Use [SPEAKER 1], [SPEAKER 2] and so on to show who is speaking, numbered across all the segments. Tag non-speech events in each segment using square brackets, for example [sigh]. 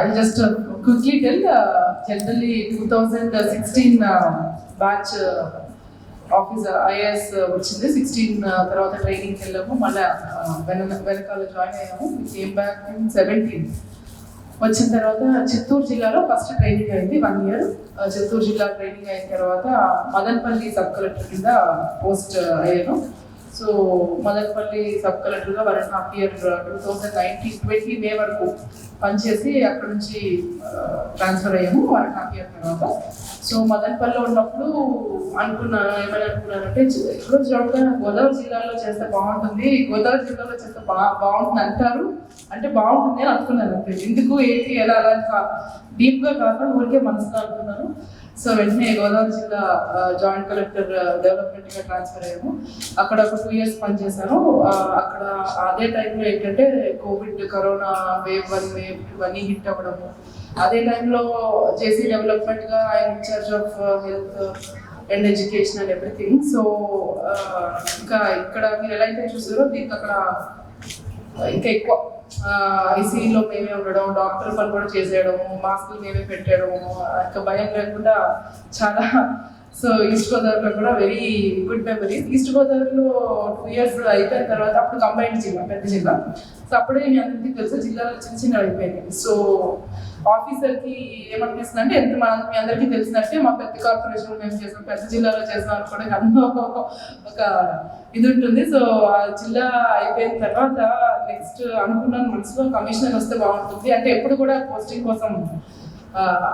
[SPEAKER 1] I just quickly tell generally two thousand sixteen batch officer IAS వచ్చింది. Sixteen uh, తర్వాత ట్రైనింగ్కి వెళ్ళాము. మళ్ళీ uh, వెన వెనకాల జాయిన్ అయ్యాము. కేమ్ బ్యాక్ ఇన్ సెవెంటీన్ వచ్చిన తర్వాత చిత్తూరు జిల్లాలో ఫస్ట్ ట్రైనింగ్ అయింది వన్ ఇయర్ uh, చిత్తూరు జిల్లా ట్రైనింగ్ అయిన తర్వాత మదనపల్లి సబ్ కలెక్టర్ కింద పోస్ట్ అయ్యాను. సో మదనపల్లి సబ్ కలెక్టర్గా one half year two thousand nineteen twenty May వరకు పనిచేసి అక్కడ నుంచి ట్రాన్స్ఫర్ అయ్యాము వన్ హాఫ్ ఇయర్ తర్వాత. సో మదనపల్లిలో ఉన్నప్పుడు అనుకున్నాను ఏమని అనుకున్నానంటే చి- ఎక్కడో గోదావరి జిల్లాలో చేస్తే బాగుంటుంది గోదావరి జిల్లాలో చేస్తే బా బాగుంటుంది అంటారు. అంటే బాగుంటుంది అని అనుకున్నాను ఎందుకు ఏంటి ఎలా అలా డీప్గా కాకుండా ఊరికే మనసులో అనుకున్నాను. సో వెంటనే గోదావరి జిల్లా జాయింట్ కలెక్టర్ డెవలప్మెంట్గా ట్రాన్స్ఫర్ అయ్యాము. అక్కడ ఒక టూ ఇయర్స్ పనిచేశాను. అక్కడ అదే టైంలో ఏంటంటే Covid corona wave one wave ఇవన్నీ హిట్ అవ్వడము. అదే టైంలో చేసి డెవలప్మెంట్గా ఆయన in charge of health and education and everything. So ఇంకా ఇక్కడ మీరు ఎలా అయితే చూసారో దీనికి అక్కడ ఇంకా ఎక్కువ ఐసీలో మేమే ఉండడం డాక్టర్ పని కూడా చేసేయడము మాస్కులు మేమే పెట్టేయడము ఇంకా భయం లేకుండా చాలా సో ఈస్ట్ గోదావరిలో కూడా వెరీ గుడ్ మెమరీస్ ఈస్ట్ గోదావరిలో టూ ఇయర్స్ అయిపోయిన తర్వాత అప్పుడు కంబైన్డ్ జిల్లా పెద్ద జిల్లా. సో అప్పుడే మీ అందరికీ తెలుసు జిల్లాలో చిన్న చిన్న అయిపోయినాయి. సో ఆఫీసర్కి ఏమనిపిస్తుంది అంటే ఎంత మన మీ అందరికీ తెలిసినట్టే మా పెద్ద కార్పొరేషన్ మేము చేసాం పెద్ద జిల్లాలో చేసాం అనుకోవడానికి అందులో ఒక ఇది ఉంటుంది. సో ఆ జిల్లా అయిపోయిన తర్వాత నెక్స్ట్ అనుకున్నాను మనసులో కమిషనర్ వస్తే బాగుంటుంది. అంటే ఎప్పుడు కూడా పోస్టింగ్ కోసం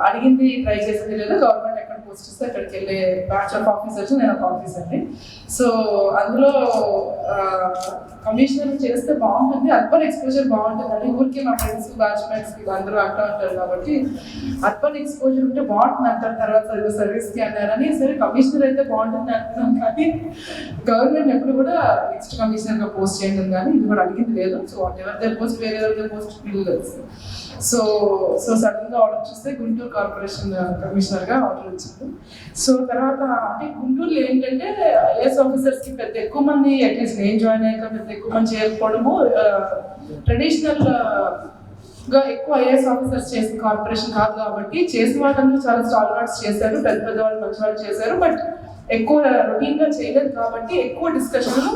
[SPEAKER 1] అడిగింది ట్రై చేసేది లేదు గవర్నమెంట్ ఎక్కడ పోస్ట్ అక్కడికి వెళ్ళే బ్యాచ్ ఆఫ్ ఆఫీసర్స్ నేను ఒక ఆఫీసర్ని సో అందులో uh, కమిషనర్ చేస్తే బాగుంటుంది అర్బన్ ఎక్స్పోజర్ బాగుంటుందండి ఊరికే మా ఫ్రెండ్స్ బ్యాచ్మెంట్స్ అందరూ అంటూ ఉంటారు కాబట్టి అర్బన్ ఎక్స్పోజర్ ఉంటే బాగుంటుంది అంటారు. తర్వాత సర్వీస్ సర్వీస్కి అన్నారని సరే కమిషనర్ అయితే బాగుంటుంది అంటున్నాం కానీ గవర్నమెంట్ ఎప్పుడు కూడా నెక్స్ట్ కమిషనర్గా పోస్ట్ చేయడం కానీ ఇది కూడా అడిగింది లేదు. So whatever they post వేరే ఎవరి పోస్ట్ పిల్లలు సో సో సడన్గా ఆర్డర్ చూస్తే గుంటూరు కార్పొరేషన్ కమిషనర్గా ఆర్డర్ వచ్చింది. సో తర్వాత అంటే గుంటూరులో ఏంటంటే ఐఏఎస్ ఆఫీసర్స్కి పెద్ద ఎక్కువ మంది అట్లీస్ట్ నేను జాయిన్ అయ్యాక పెద్ద ఎక్కువ మంది చేయకపోవడము ట్రెడిషనల్గా ఎక్కువ ఐఏఎస్ ఆఫీసర్స్ చేసిన కార్పొరేషన్ కాదు కాబట్టి చేసిన వాళ్ళందరూ చాలా స్టాల్ చేశారు పెద్ద పెద్ద వాళ్ళు మంచి వాళ్ళు చేశారు బట్ ఎక్కువ రొటీన్గా చేయలేదు కాబట్టి ఎక్కువ డిస్కషన్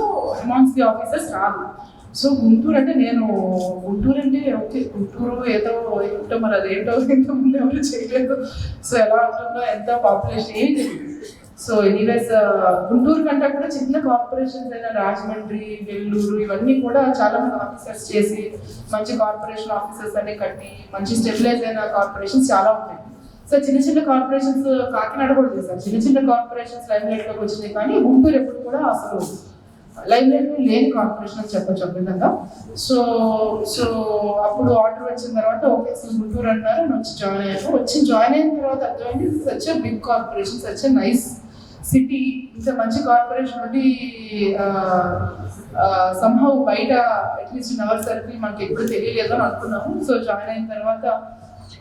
[SPEAKER 1] అమాంగ్స్ ది ఆఫీసర్స్ రాదు. సో గుంటూరు అంటే నేను గుంటూరు అంటే ఓకే గుంటూరు ఏదో ఏంటో మరి అదేంటో ఇంతకుముందు ఎవరు చేయలేదు. సో ఎలా ఉంటుందో ఎంత పాపులేషన్ ఏం తెలియదు. సో ఎనీవేస్ uh, గుంటూరు కంటే కూడా చిన్న కార్పొరేషన్స్ అయిన రాజమండ్రి వెల్లూరు ఇవన్నీ కూడా చాలా మంది ఆఫీసర్స్ చేసి మంచి కార్పొరేషన్ ఆఫీసర్స్ అన్ని కట్టి మంచి స్టెబిలైజ్ అయిన కార్పొరేషన్స్ చాలా ఉన్నాయి. సో చిన్న చిన్న కార్పొరేషన్స్ uh, కాకినాడ కూడా చేశారు. చిన్న చిన్న కార్పొరేషన్స్ లైమ్ లైట్లోకి వచ్చినాయి కానీ గుంటూరు ఎప్పుడు కూడా అసలు లైమ్ లైట్ లేని కార్పొరేషన్ అని చెప్పచ్చు ఒక విధంగా సో సో అప్పుడు ఆర్డర్ వచ్చిన తర్వాత ఓకే సార్ గుంటూరు అన్నారు నేను వచ్చి జాయిన్ అయ్యాను. వచ్చి జాయిన్ అయిన తర్వాత అర్థమైంది such big corporation such nice city ఇంత మంచి కార్పొరేషన్ నుండి సంహౌ బయట అట్లీస్ట్ ఇన్ అవర్ సర్కిల్ మనకి ఎప్పుడు తెలియలేదు అని అనుకున్నాము. సో జాయిన్ అయిన తర్వాత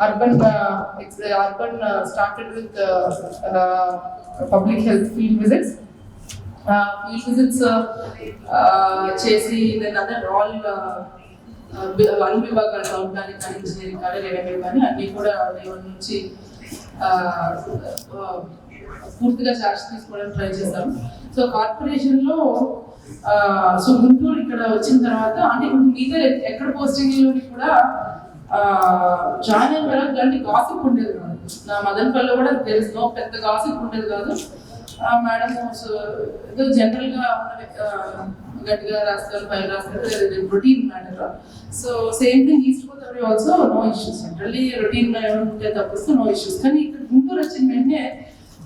[SPEAKER 1] urban urban started with public health field visits field visits చేసి దెన్ అదర్ ఆల్ అన్ని విభాగాలు సౌండ్ కానీ ఇంజనీరింగ్ కానీ రెవెన్యూ కానీ అన్ని కూడా నుంచి పూర్తిగా చార్జ్ తీసుకోవడానికి ట్రై చేశాం సో కార్పొరేషన్లో సో గుంటూరు ఇక్కడ వచ్చిన తర్వాత అంటే ఇప్పుడు మిగతా ఎక్కడ పోస్టింగ్ కూడా జాయిన్ అయిన తర్వాత ఇలాంటి గాసిప్ ఉండేది కాదు. నా మదనపల్లిలో కూడా తెలుసు. నో పెద్ద గాసిప్ ఉండేది కాదు. మేడం ఏదో జనరల్గా గట్టిగా రాస్తారు పైన రాస్తారు routine matter so same thing east Godavari also no issues generally routine ఉంటే తప్పిస్తే నో ఇష్యూస్ కానీ ఇక్కడ గుంటూరు వచ్చిన వెంటనే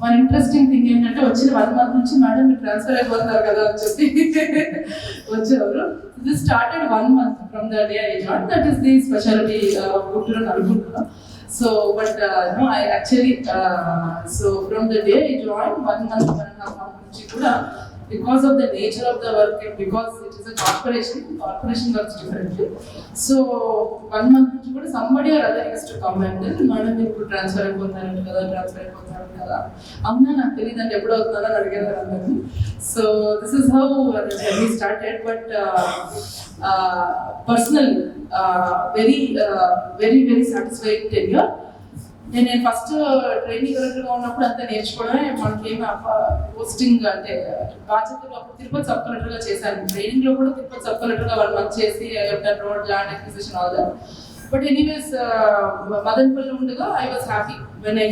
[SPEAKER 1] మన ఇంట్రెస్టింగ్ థింగ్ ఏంటంటే వచ్చిన వన్ మంత్ నుంచి మేడం మీరు ట్రాన్స్ఫర్ అయిపోతున్నారు కదా అని చెప్పి వచ్చేవారు. ఇది started one month from the day I join that is the speciality Guntur అనుకుంటున్నాను. So but no I actually so from the day I join one month one and half month నుంచి కూడా because of the nature of the work and because it is a corporation corporation works differently so one month నుంచి కూడా somebody or other use to come and madam మీరు ఇప్పుడు transfer అయిపోతున్నారంట కదా transfer అయిపోతున్నారంట కదా. అవునా? నాకు తెలియదు అంటే ఎప్పుడు అవుతుందని అడిగారు అందరినీ. So this is how journey started but personal very very very satisfied tenure నేను నేను ఫస్ట్ ట్రైనింగ్ కలెక్టర్గా ఉన్నప్పుడు అంతా నేర్చుకోవడమే మనకి ఏమి పోస్టింగ్ అంటే బాధ్యతలు అప్పుడు తిరుపతి సబ్ కలెక్టర్గా చేశాను ట్రైనింగ్లో కూడా తిరుపతి సబ్ కలెక్టర్గా వన్ మంత్ చేసి road land acquisition all that but anyways Madanapalle ఉండగా I was happy when I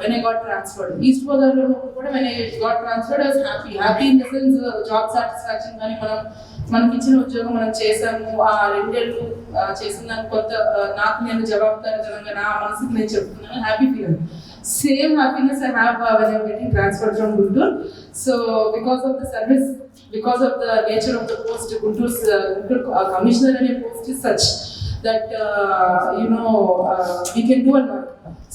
[SPEAKER 1] when I got transferred east గోదావరిలో ఉన్నప్పుడు కూడా when I got transferred I happy happy in the sense job satisfaction కానీ మనం మనకి ఇచ్చిన ఉద్యోగం మనం చేసాము ఆ రెండేళ్ళు చేసిన దానికి కొంత నాకు నేను జవాబుదారీతనంగా నా మనసుకి నేను చెప్తున్నాను. Happy feel same happiness I have when I getting transfer from Guntur so because of the service because of the nature of the post Guntur Guntur commissioner అనే post is such that you know we can do an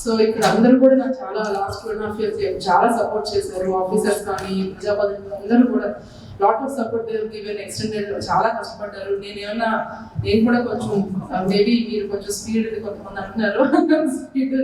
[SPEAKER 1] so ఇక్కడ అందరూ కూడా నాకు చాలా last two and half years చాలా support చేశారు. Officers కానీ ప్రజాప్రతినిధులు అందరూ కూడా lot of support given extended చాలా కష్టపడ్డారు. నేను ఏమన్నా నేను కూడా కొంచెం uh, మేబీ మీరు కొంచెం స్పీడ్ కొంతమంది అంటున్నారు. [laughs] స్పీడ్